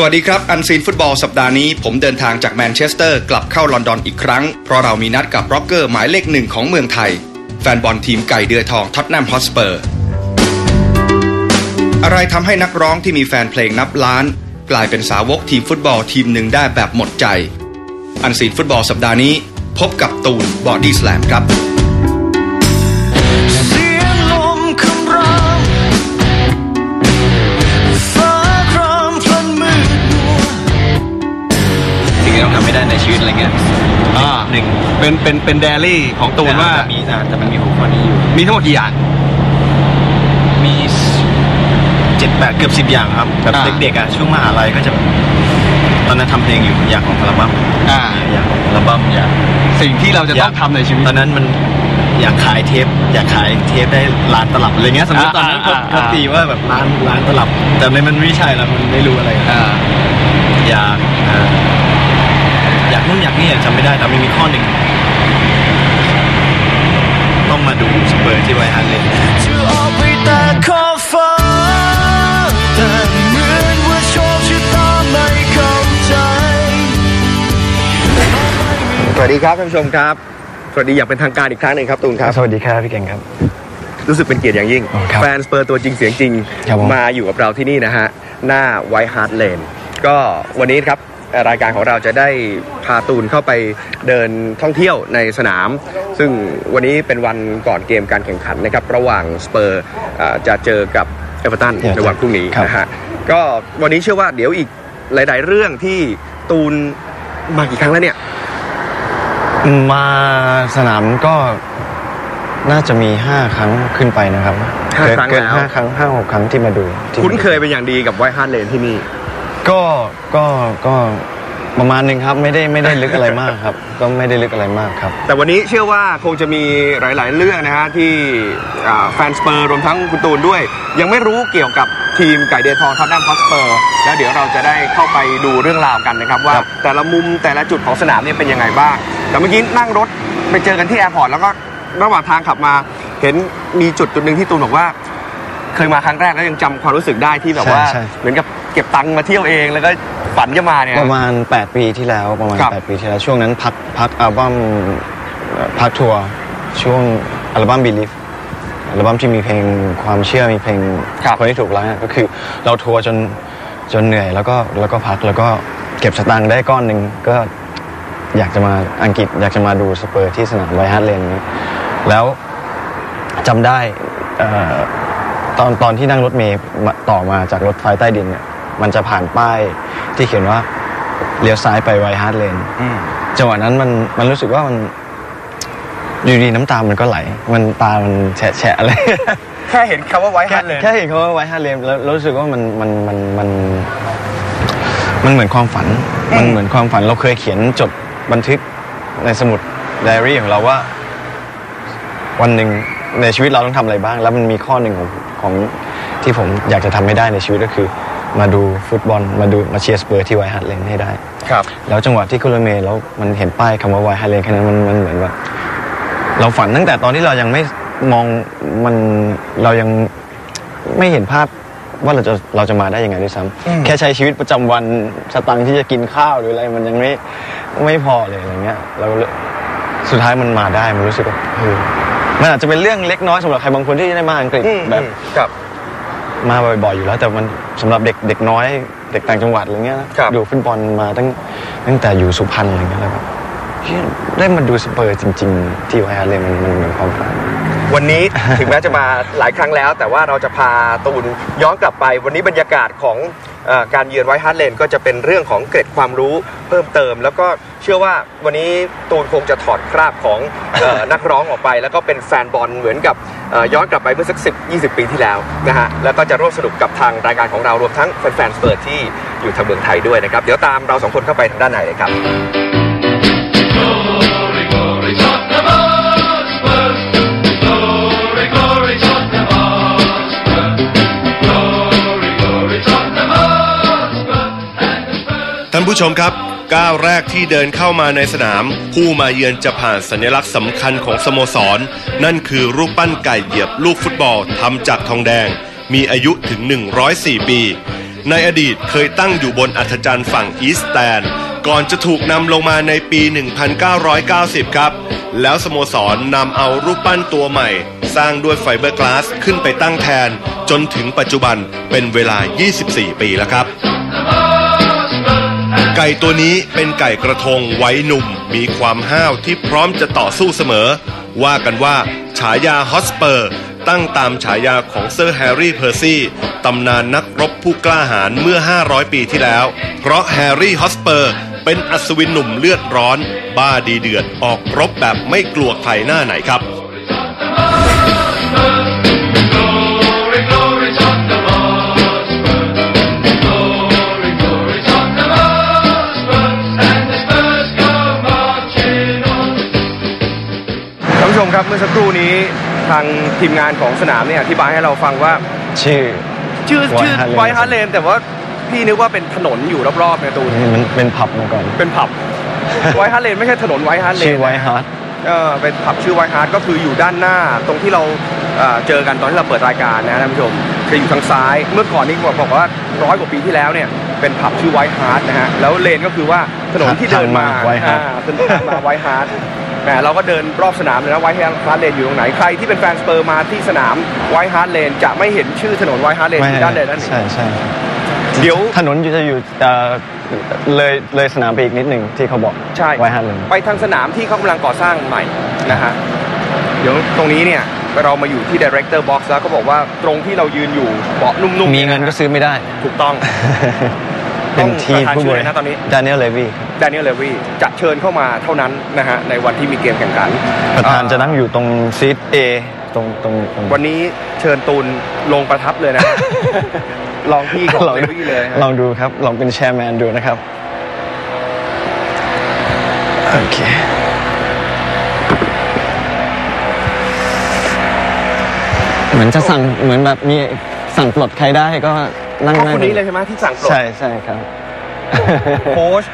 สวัสดีครับ อันซีนฟุตบอลสัปดาห์นี้ผมเดินทางจากแมนเชสเตอร์กลับเข้าลอนดอนอีกครั้ง เพราะเรามีนัดกับบล็อกเกอร์หมายเลขหนึ่งของเมืองไทย แฟนบอลทีมไก่เดือยทองท็อตแนมฮอสเปอร์ อะไรทำให้นักร้องที่มีแฟนเพลงนับล้าน กลายเป็นสาวกทีมฟุตบอลทีมหนึ่งได้แบบหมดใจ อันซีนฟุตบอลสัปดาห์นี้ พบกับตูนบอดี้สแลมครับ สิ่งที่ต้องทำไม่ได้ในชีวิตอะไรเงี้ยอ่าหนึ่งเป็นเป็นเป็นไดอารี่ของตูนว่าแต่มีแต่มันมีหัวข้อนี้อยู่ มีทั้งหมดกี่อย่างมีเจ็ดแปดเกือบสิบอย่างครับแบบอ่า เด็กๆอะช่วงมหาลัยก็จะแบบตอนนั้นทำเพลงอยู่อยากของอัลบั้มอ่า อยากของอัลบั้มอยาก สิ่งที่เราจะต้องทำในชีวิต ตอนนั้นมันอยากขายเทป อยากขายเทปได้ล้านตลับอะไรเงี้ยสมมติตอนนั้นเขาอ่าอ่าเขาตีว่าแบบล้านล้านตลับ แต่ในมันไม่ใช่แล้วมันไม่รู้อะไรอ่า อยากอ่าอยาก นู่นอยากนี่อะจำไม่ได้แต่ไม่มีข้อหนึ่ง ต้องมาดูสเปอร์ที่ไวท์ฮาร์ดเลนจะออกไปแต่ขอบฟ้าแต่เหมือนว่าโชคชะตาไม่เข้าใจสวัสดีครับท่านผู้ชมครับ สวัสดีอย่างเป็นทางการอีกครั้งหนึ่งครับตูนครับ สวัสดีครับพี่เก่งครับ รู้สึกเป็นเกียรติอย่างยิ่งอ๋อครับแฟนสเปอร์ตัวจริงเสียงจริงครับผมมาอยู่กับเราที่นี่นะฮะ หน้าไวท์ฮาร์ดเลนก็วันนี้ครับเอ่อ รายการของเราจะได้พาตูนเข้าไปเดินท่องเที่ยวในสนาม ซึ่งวันนี้เป็นวันก่อนเกมการแข่งขันนะครับ ระหว่างสเปอร์เอ่อจะเจอกับเอเวอร์ตันเอเวอร์ตันในวันพรุ่งนี้ครับนะฮะก็วันนี้เชื่อว่าเดี๋ยวอีกหลาย ๆ เรื่องที่ตูนมากี่ครั้งแล้วเนี่ย มาสนามก็น่าจะมีห้าครั้งขึ้นไปนะครับห้าเกินครั้งเกินแล้วห้าครั้งห้าหกครั้งที่มาดูที่คุ้นเคยเป็นอย่างดีกับไวท์ฮาร์ดเลนที่นี่ ก็ก็ก็ประมาณหนึ่งครับไม่ได้ไม่ได้ลึกอะไรมากครับ ก็ไม่ได้ลึกอะไรมากครับ แต่วันนี้เชื่อว่าคงจะมีหลาย ๆ เรื่องนะฮะที่อ่าแฟนสเปอร์รวมทั้งคุณตูนด้วย ยังไม่รู้เกี่ยวกับทีมไก่เดือยทองท็อตแนมฮอสเปอร์ แล้วเดี๋ยวเราจะได้เข้าไปดูเรื่องราวกันนะครับ ว่าครับแต่ละมุมแต่ละจุดของสนามเนี่ยเป็นยังไงบ้าง แต่เมื่อกี้นั่งรถไปเจอกันที่แอร์พอร์ตแล้วก็ระหว่างทางขับมา เห็นมีจุดจุดหนึ่งที่ตูนบอกว่า เคยมาครั้งแรกแล้วยังจำความรู้สึกได้ที่แบบว่าใช่ใช่ เหมือนกับ เก็บตังค์มาเที่ยวเองแล้วก็ฝันจะมาเนี่ย ประมาณ 8 ปีที่แล้วประมาณ ครับ 8 ปีที่แล้วช่วงนั้นพักพักอัลบั้มเอ่อพักทัวร์ช่วงอัลบั้ม Believe อัลบั้มที่มีเพลงความเชื่อมีเพลงครับ คนที่ถูกรักอะก็คือเราทัวร์จนจนเหนื่อยแล้วก็แล้วก็พักแล้วก็เก็บสตางค์ได้ก้อนหนึ่งก็อยากจะมาอังกฤษอยากจะมาดูสเปอร์ที่สนามไวท์ฮาร์ดเลนนี้แล้วจำได้เอ่อ ตอนตอนที่นั่งรถเมย์มาต่อมาจากรถไฟใต้ดินเนี่ย มันจะผ่านป้ายที่เขียนว่าเลี้ยวซ้ายไปไวท์ฮาร์ดเลนอืมจังหวะนั้นมันมันรู้สึกว่ามันอยู่ดีน้ำตามันก็ไหล มันตามันแฉะแฉะอะไร แค่เห็นคำว่าไวท์แค่ฮาร์ดเลนแค่เห็นเขาว่าไว้ฮาเลมแล้วแล้วรู้สึกว่ามันมันมันมันมันเหมือนความฝัน มันเหมือนความฝันเราเคยเขียนจดบันทึกในสมุดไดอารี่ของเราว่า วันหนึ่งในชีวิตเราต้องทำอะไรบ้าง แล้วมันมีข้อหนึ่งของของที่ผมอยากจะทำให้ได้ในชีวิตก็คือ มาดูฟุตบอลมาดูมาเชียร์สเปอร์ที่ไวท์ฮาร์ดเลนให้ได้ ครับ แล้วจังหวะที่คุลเมย์แล้วมันเห็นป้ายคำว่าไวท์ไฮเลนแค่นั้นมันมันเหมือนแบบเราฝันตั้งแต่ตอนที่เรายังไม่มองมันเรายังไม่เห็นภาพว่าเราจะเราจะมาได้ยังไงด้วยซ้ำแค่ใช้ชีวิตประจำวันสตังค์ที่จะกินข้าวหรืออะไรมันยังไม่ไม่พอเลยอะไรเงี้ยเราเลยสุดท้ายมันมาได้มันรู้สึกว่าเออมันอาจจะเป็นเรื่องเล็กน้อยสำหรับใครบางคนที่ได้มาอังกฤษอืมแบบครับ มาบ่อยๆอยู่แล้ว แต่มันสำหรับเด็กเด็กน้อย เด็กต่างจังหวัดอะไรเงี้ยนะครับ ดูฟุตบอลมาตั้งตั้งแต่อยู่สุพรรณอะไรเงี้ยแล้วแบบเฮ้ยได้มาดูสเปอร์จริง ๆ ที่ไวท์ฮาร์ดเลนมันมันเหมือนความฝัน วันนี้ ถึงแม้จะมาหลายครั้งแล้ว แต่ว่าเราจะพาตูนย้อนกลับไปวันนี้บรรยากาศของเออ การเยือนไวท์ฮาร์ดเลนก็จะเป็นเรื่องของเกร็ดความรู้เพิ่มเติม แล้วก็เชื่อว่าวันนี้ตูนคงจะถอดคราบของออนักร้องออกไป แล้วก็เป็นแฟนบอลเหมือนกับย้อนกลับไปเมื่อสักสิบยี่สิบปีที่แล้วนะฮะแล้วก็จะร่วมสนุกกับทางรายการของเรารวมทั้งแฟนๆสเปอร์ที่อยู่ทางเมืองไทยด้วยนะครับ เดี๋ยวตามเราสองคนเข้าไปทางด้านในเลยครับ ผู้ชมครับ ก้าวแรกที่เดินเข้ามาในสนาม ผู้มาเยือนจะผ่านสัญลักษณ์สำคัญของสโมสร นั่นคือรูปปั้นไก่เหยียบลูกฟุตบอลทำจากทองแดง มีอายุถึง 104 ปี ในอดีตเคยตั้งอยู่บนอัธจันทร์ฝั่งอีสแตน ก่อนจะถูกนำลงมาในปี 1990 ครับ แล้วสโมสรนำเอารูปปั้นตัวใหม่ สร้างด้วยไฟเบอร์กลาสขึ้นไปตั้งแทน จนถึงปัจจุบันเป็นเวลา 24 ปีแล้วครับ ไก่ตัวนี้เป็นไก่กระทงไว้หนุ่ม มีความห้าวที่พร้อมจะต่อสู้เสมอ ว่ากันว่าฉายาฮอสเปอร์ ตั้งตามฉายาของเซอร์แฮร์รี่เพอร์ซี่ตำนานนักรบผู้กล้าหาญเมื่อ 500 ปีที่แล้ว เพราะแฮร์รี่ฮอสเปอร์ เป็นอัศวินหนุ่มเลือดร้อน บ้าดีเดือดออกรบแบบไม่กลัวใครหน้าไหนครับ ผู้ชมครับเมื่อสักครู่นี้ทางทีมงานของสนามเนี่ยอธิบายให้เราฟังว่า ชื่อ ชื่อ White ชื่อ Hart Lane ไวฮาร์เลนแต่ว่าพี่นึกว่าเป็นถนนอยู่รอบๆเนี่ยตูนนี่มันเป็นผับมาก่อน เป็นผับไวฮาร์เลนไม่ใช่ถนนไวฮาร์เลนชื่อไวฮาร์ดเออเป็นผับชื่อไวฮาร์ดก็คืออยู่ด้านหน้าตรงที่เราเอ่อเจอกันตอนที่เราเปิดรายการนะท่านผู้ชมจะอยู่ทางซ้ายเมื่อก่อนนี้บอกบอกว่าร้อยกว่าปีที่แล้วเนี่ยเป็นผับชื่อไวฮาร์ดนะฮะแล้วเลนก็คือว่าถนนที่เดินมาทางมา White Hart อ่าถนนทางมาไวฮาร์ดแหมเราก็เดินรอบสนามเลยนะไวฮาร์ดเลนอยู่ตรงไหนใครที่เป็นแฟนสเปอร์มาที่สนามไวฮาร์ดเลนจะไม่เห็นชื่อถนนไวฮาร์ดเลนอยู่ด้านใดด้านหนึ่งใช่ใช่เดี๋ยวถนนอยู่จะอยู่เอ่อเลยเลยสนามไปอีกนิดหนึ่งที่เขาบอกใช่ไวฮาร์ดเลยไปทางสนามที่เขากำลังก่อสร้างใหม่นะฮะเดี๋ยวตรงนี้เนี่ยเรามาอยู่ที่ Director Box แล้วก็บอกว่าตรงที่เรายืนอยู่เบาะนุ่มๆมีเงินก็ยะฮะซื้อไม่ได้ ถูกต้อง เป็นทีมผู้บริต้องประธานชื่ออะไรนะตอนนี้ ดานิเอลเลวีด a นิเอลเลวีจะเชิญเข้ามาเท่านั้นนะฮะในวันที่มีเกมแข่งขันประธานอ่จะนั่งอยู่ตรงซีทเอตรงตรงตรง วันนี้เชิญตูนลงประทับเลยนะฮะลองที่ของลองเลดูวีเลยฮะลองดูครับ ลองเป็นแชร์แมนดูนะครับ โอเค เหมือนจะสั่งเหมือนแบบมีสั่งปลดใครได้ก็ นั่งเพราะได้คนนี้เลยใช่ไหมที่สั่งปลดใช่ใช่ครับโค้ช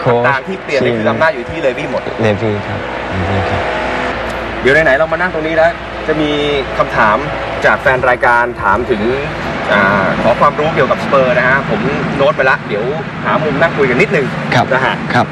โค้ชต่างที่เปลี่ยนนี่คืออำนาจอยู่ที่เลวีหมดเลวีครับเลวีครับเดี๋ยวไหนๆเรามานั่งตรงนี้แล้ว จะมีคำถามจากแฟนรายการถามถึงอาขอความรู้เกี่ยวกับสเปอร์นะฮะผมโน้ตไปละ เดี๋ยวหามุมนั่งคุยกันนิดนึงครับนะฮะครับ